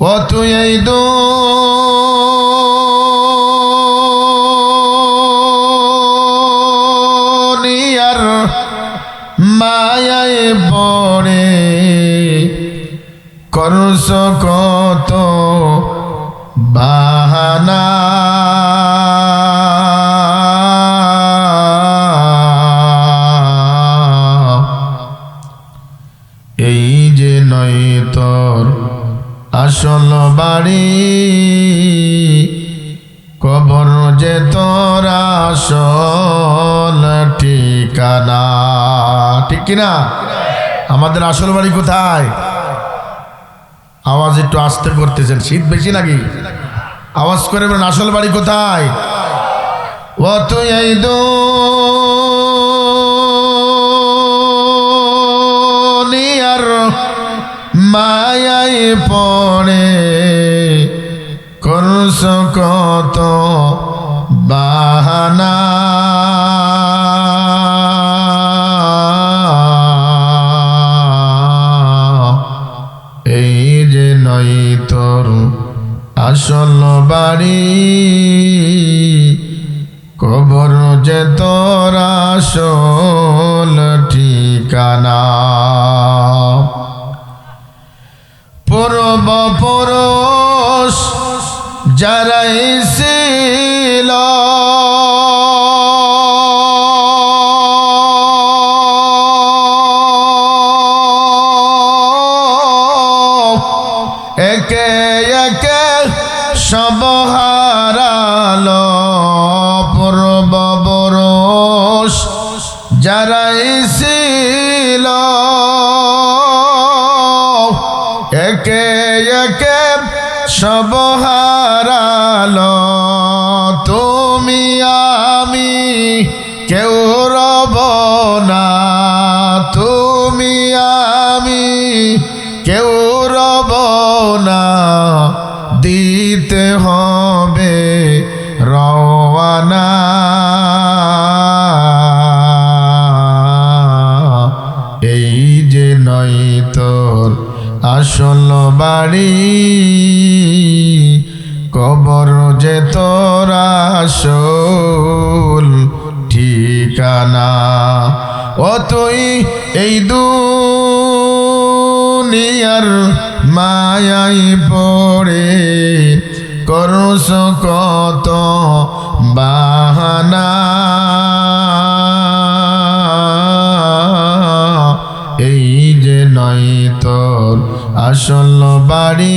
ও আসল বাড়ি, কবর যে তোর আসল ঠিকানা। ঠিক কিনা? আমাদের আসল বাড়ি কোথায়? আওয়াজ একটু আস্তে করতেছেন, শীত বেশি নাকি? আওয়াজ করে বলেন, আসল বাড়ি কোথায়? ও তুই এই দুনিয়ার মায়াই পড়ে করস কত বাহানা। এই যে নয় তোর আসল বাড়ি, কবর যে তোর আসল ঠিকানা। পূর্ব পুরুষ যারাই ছিল একে একে সব হারালো পূর্ব পুরুষ। যারাই সব হারালো। তুমি, আমি, কেউ রব না। তুমি, আমি, কেউ রব না। দিতে হবে রওয়ানা। এই যে নয় তোর আসল বাড়ি। যে তোর ঠিকানা? ও তুই এই দুনিয়ার মায়াই পড়ে করস কত বাহানা? এই যে নয় তোর আসল বাড়ি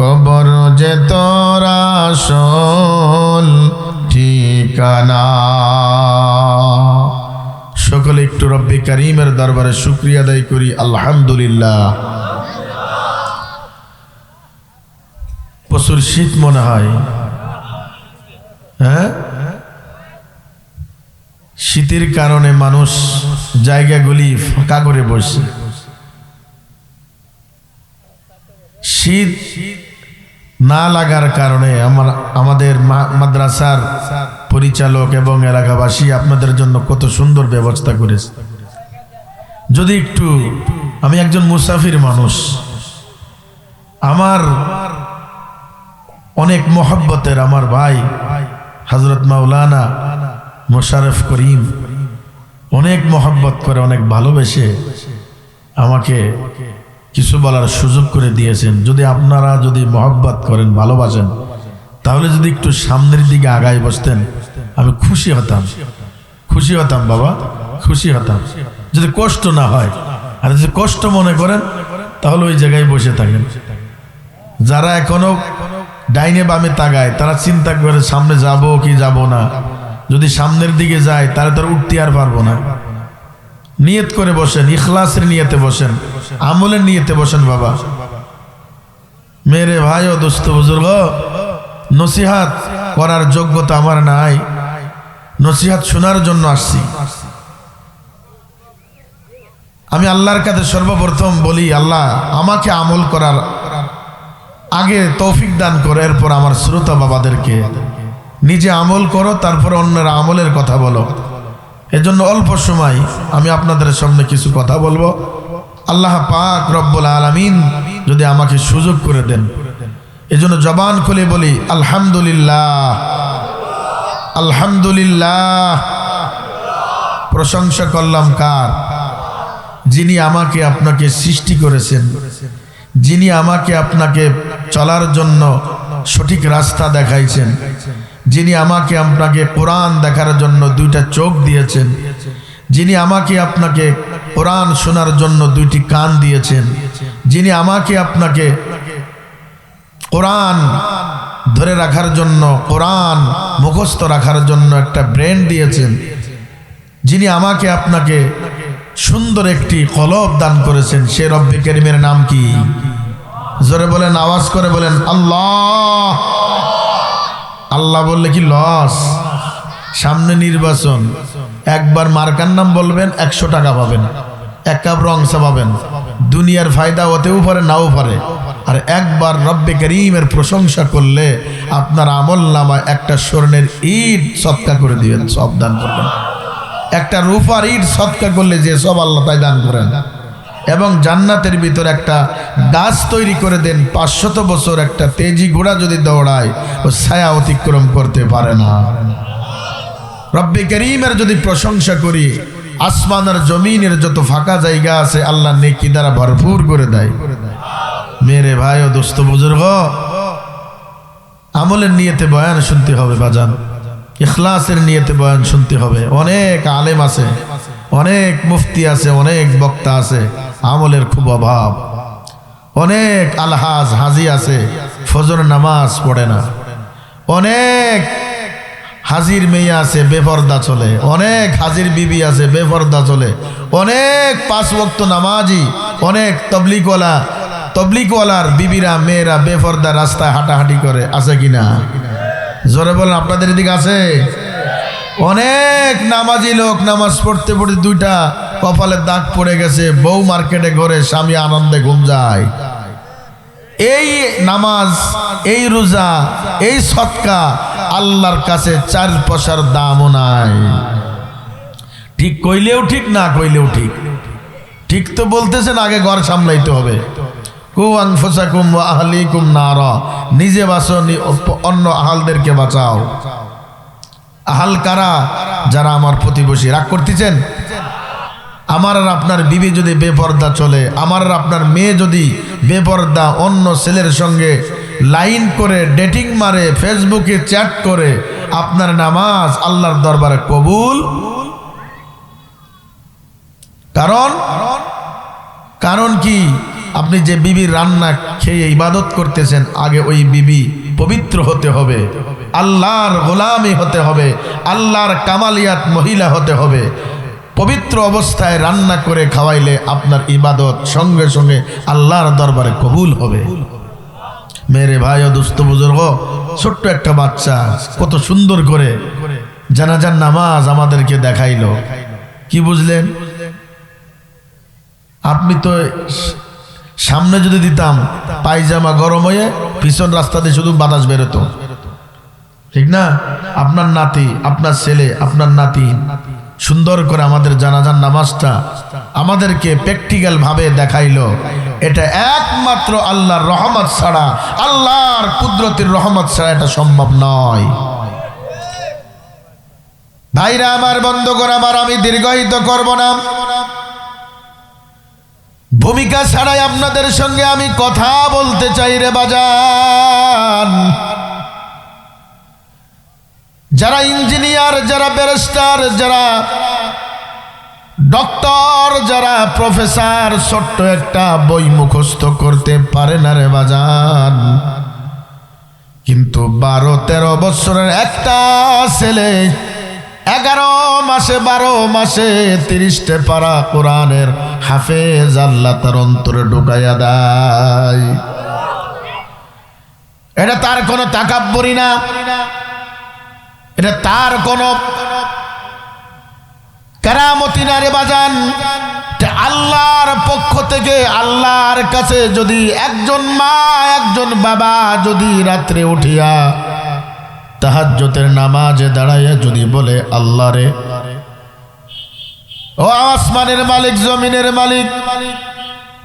কবর যে তোর আসল ঠিকানা। সকলে একটু রব্বি করিমের দরবারে শুক্রিয়া আদায় করি, আলহামদুলিল্লাহ। প্রচুর শীত মনে হয়। হ্যাঁ? শীতের কারণে মানুষ জায়গাগুলি ফাঁকা করে বসে। শীত শীত না লাগার কারণে আমার, আমাদের মাদ্রাসার পরিচালক এবং এলাকাবাসী আপনাদের জন্য কত সুন্দর ব্যবস্থা করেছে। যদি একটু, আমি একজন মুসাফির মানুষ, আমার অনেক মহব্বতের আমার ভাই হজরত মাওলানা মোশারফ করিম, অনেক মহব্বত করে, অনেক ভালোবেসে আমাকে কিছু বলার সুযোগ করে দিয়েছেন। যদি আপনারা যদি মহব্বত করেন, ভালোবাসেন, তাহলে যদি একটু সামনের দিকে আগায় বসতেন, আমি খুশি হতাম। খুশি হতাম, বাবা, খুশি হতাম। যদি কষ্ট না হয়, আর যদি কষ্ট মনে করেন, তাহলে ওই জায়গায় বসে থাকেন। যারা এখনও ডাইনে বামে তাকায়, তারা চিন্তা করে সামনে যাব কি যাব না। যদি সামনের দিকে যায়, তাহলে তার উঠতে আর পারব না। নিয়ত করে বসেন, ইখলাসের নিয়তে বসেন। আমলের নিয়তে বসেন বাবা। মেরে ভাই ও দোস্ত বুজুর্গ, নসিহাত করার যোগ্যতা আমার নাই। নসিহাত শোনার জন্য আসছি। আমি আল্লাহর কাছে সর্বপ্রথম বলি, আল্লাহ আমাকে আমল করার আগে তৌফিক দান করো, এরপর আমার শ্রোতা বাবাদেরকে। নিজে আমল করো, তারপর অন্যরা আমলের কথা বলো। এজন্য অল্প সময় আমি আপনাদের সামনে কিছু কথা বলব। আল্লাহ পাক রব্বুল আলমিন যদি আমাকে সুযোগ করে দেন। এজন্য জবান খুলে বলি, আলহামদুলিল্লাহ আলহামদুলিল্লাহ। প্রশংসা করলাম কার? যিনি আমাকে আপনাকে সৃষ্টি করেছেন। যিনি আমাকে আপনাকে চলার জন্য সঠিক রাস্তা দেখাইছেন। যিনি আমাকে আপনাকে কোরআন দেখার জন্য দুইটা চোখ দিয়েছেন। যিনি আমাকে আপনাকে কোরআন শোনার জন্য দুইটি কান দিয়েছেন। যিনি আমাকে আপনাকে কোরআন ধরে রাখার জন্য, কোরআন মুখস্থ রাখার জন্য একটা ব্রেন দিয়েছেন। যিনি আমাকে আপনাকে সুন্দর একটি কলব দান করেছেন, সে রব্বি করিমের নাম কি? জোরে বলেন, আওয়াজ করে বলেন, আল্লাহ। আল্লাহ বললে কি, লস? সামনে নির্বাচন। একবার মার্কার নাম বলবেন, একশো টাকা পাবেন। এক কাপ রংসা পাবেন। দুনিয়ার ফায়দা হতেও পারে, নাও পারে। আর একবার রব্বে করিমের প্রশংসা করলে আপনার আমল নামায় একটা স্বর্ণের ইট সৎকা করে দিবেন, সব দান করবেন। একটা রূপার ইট সৎকা করলে যে সব আল্লাহ তাই দান করেন। এবং জান্নাতের ভিতর একটা গাছ তৈরি করে দেন, পাঁচশত বছর একটা তেজি ঘোড়া যদি দৌড়ায়, ও ছায়া অতিক্রম করতে পারে না। রব্বি করিমের যদি প্রশংসা করি আসমান আর জমিনের যত ফাঁকা জায়গা আছে, আল্লাহ নেকি দ্বারা ভরপুর করে দেয়। মেরে ভাই ও দোস্ত বুজুর্গ, আমলের নিয়েতে বয়ান শুনতে হবে বাজান। ইখলাসের নিয়েতে বয়ান শুনতে হবে। অনেক আলেম আছে, অনেক মুফতি আছে, অনেক বক্তা আছে, আমলের খুব অভাব। অনেক আলহাজ হাজি আছে, ফজর নামাজ পড়ে না। অনেক হাজির মেয়ে আছে বেপর্দা চলে। অনেক হাজির বিবি আছে বেপর্দা চলে। অনেক পাঁচ বক্ত নামাজি, অনেক তবলিকওয়ালা তবলিকওয়ালার বিবিরা, মেয়েরা বেপর্দা রাস্তায় হাঁটাহাঁটি করে, আছে কিনা? জোরে বলেন, আপনাদের এদিকে আছে? অনেক নামাজি লোক নামাজ পড়তে পড়তে দুইটা কপালে দাগ পড়ে গেছে, বউ মার্কেটে ঘরে, স্বামী আনন্দে ঘুম যায়। এই নামাজ, এই রোজা, এই সৎকা আল্লাহর কাছে চার পয়সার দামও নাই। ঠিক কইলেও ঠিক, না কইলেও ঠিক। ঠিক তো বলতেছেন, আগে ঘর সামলাইতে হবে। কু আংফসাকুম আহলিকুম নারা। নিজে বাঁচো অন্য আহালদেরকে বাঁচাও। আহাল কারা? যারা আমার প্রতিবেশী। রাগ করতেছেন? আমার আর আপনার বিবি যদি বেপর্দা চলে, আমার আর আপনার মেয়ে যদি বেপর্দা অন্য ছেলের সঙ্গে লাইন করে ডেটিং মারে, ফেসবুকে চ্যাট করে, আপনার নামাজ আল্লাহর দরবারে কবুল। কারণ কারণ কি? আপনি যে বিবির রান্না খেয়ে ইবাদত করতেছেন, আগে ওই বিবি পবিত্র হতে হবে, আল্লাহর গোলামি হতে হবে, আল্লাহর কামালিয়াত মহিলা হতে হবে। পবিত্র অবস্থায় রান্না করে খাওয়াইলে আপনার ইবাদত সঙ্গে সঙ্গে আল্লাহর দরবারে কবুল হবে। মেরে ভাই ও বুজুর্গ, ছোট্ট একটা বাচ্চা, কত সুন্দর করে জানাজার নামাজ আমাদেরকে দেখাইলো। কি বুঝলেন? আপনি তো সামনে যদি দিতাম, পায়জামা গরম হয়ে পিছন রাস্তা দিয়ে শুধু বাতাস বেরোতো। ঠিক না? আপনার নাতি, আপনার ছেলে, আপনার নাতি সুন্দর করে আমাদের জানাজান নামাজটা আমাদেরকে প্র্যাকটিক্যাল ভাবে দেখাইলো। এটা একমাত্র আল্লাহর রহমত ছাড়া, আল্লাহর কুদরতির রহমত ছাড়া এটা সম্ভব নয়। ভাইরা আমার বন্ধ করে আমার আমি দীর্ঘায়িত করব না। ভূমিকা ছাড়াই আপনাদের সঙ্গে আমি কথা বলতে চাই রে বাজান। যারা ইঞ্জিনিয়ার, যারা ব্যারিস্টার, যারা ডক্টর, যারা প্রফেসর, ছোট্ট একটা বই মুখস্থ করতে পারে না রে বাজান। কিন্তু বারো, তেরো বছরের একটা ছেলে এগারো মাসে, বারো মাসে তিরিশটে পারা কোরআনের হাফেজ আল্লাহ তার অন্তরে ঢুকাইয়া দেয়। এটা তার কোনো তাকাব্বরি না। এটা তার কোনো কেরামতি না রে বাজান আল্লাহর পক্ষ থেকে আল্লাহর কাছে যদি একজন মা, একজন বাবা যদি রাত্রে উঠিয়া তাহাজ্জতের নামাজে দাঁড়াইয়া যদি বলে, আল্লাহ রে, ও আসমানের মালিক, জমিনের মালিক,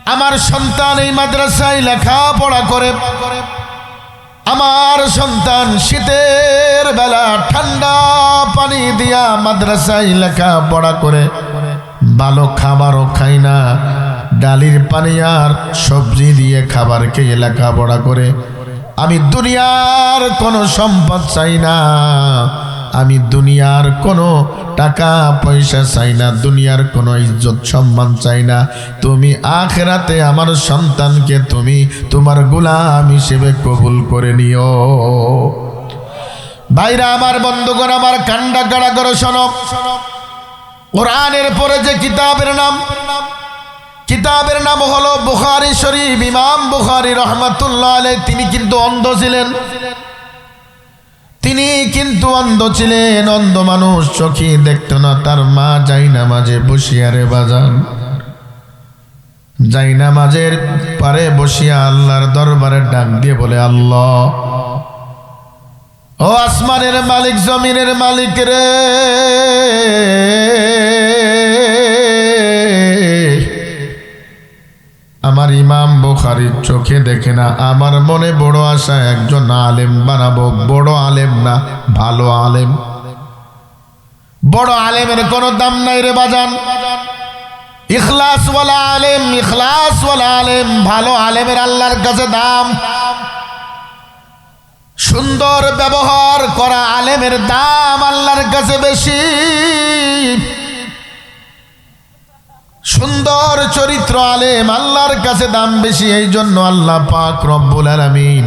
আমার সন্তান এই মাদ্রাসায় লেখাপড়া করে আমার সন্তান শীতের বেলা ঠান্ডা পানি দিয়া মাদ্রাসায় লেখাপড়া করে, ভালো খাবারও খাই না। ডালির পানি আর সবজি দিয়ে খাবার খেয়ে লেখাপড়া করে। আমি দুনিয়ার কোনো সম্পদ চাই না। আমি দুনিয়ার কোনো টাকা, পয়সা চাই না, দুনিয়ার কোনো ইজ্জত সম্মান চাই না। তুমি আখেরাতে আমার সন্তানকে তুমি তোমার গোলাম হিসেবে কবুল করে নিও। ভাইরা, আমার বন্ধুগণ, আমার কান্ডা কাড়া করে, শোনো। কোরআনের পরে যে কিতাবের নাম কিতাবের নাম হলো বুখারি শরীফ, ইমাম বুখারি রহমাতুল্লাহ তিনি কিন্তু অন্ধ ছিলেন। তিনি কিন্তু অন্ধ ছিলেন, অন্ধ মানুষ চোখে দেখত না। তার মা যাই না মাঝে বসিয়ারে বাজান। যাই না মাঝের পারে বসিয়া আল্লাহর দরবারে ডাক দিয়ে বলে, আল্লাহ, ও আসমানের মালিক, জমিনের মালিক রে, আমার ইমাম বুখারির চোখে দেখে না। আমার মনে বড় আশা, একজন আলেম বানাবো। বড় আলেম না, ভালো আলেম। বড় আলেমের কোনো দাম নাই রে বাজান। ইখলাসওয়ালা আলেম ইখলাসওয়ালা আলেম, ভালো আলেমের আল্লাহর কাছে দাম। সুন্দর ব্যবহার করা আলেমের দাম আল্লাহর কাছে বেশি। সুন্দর চরিত্র আলেম আল্লাহর কাছে দাম বেশি এই জন্য আল্লাহ পাক রব্বুল আলামিন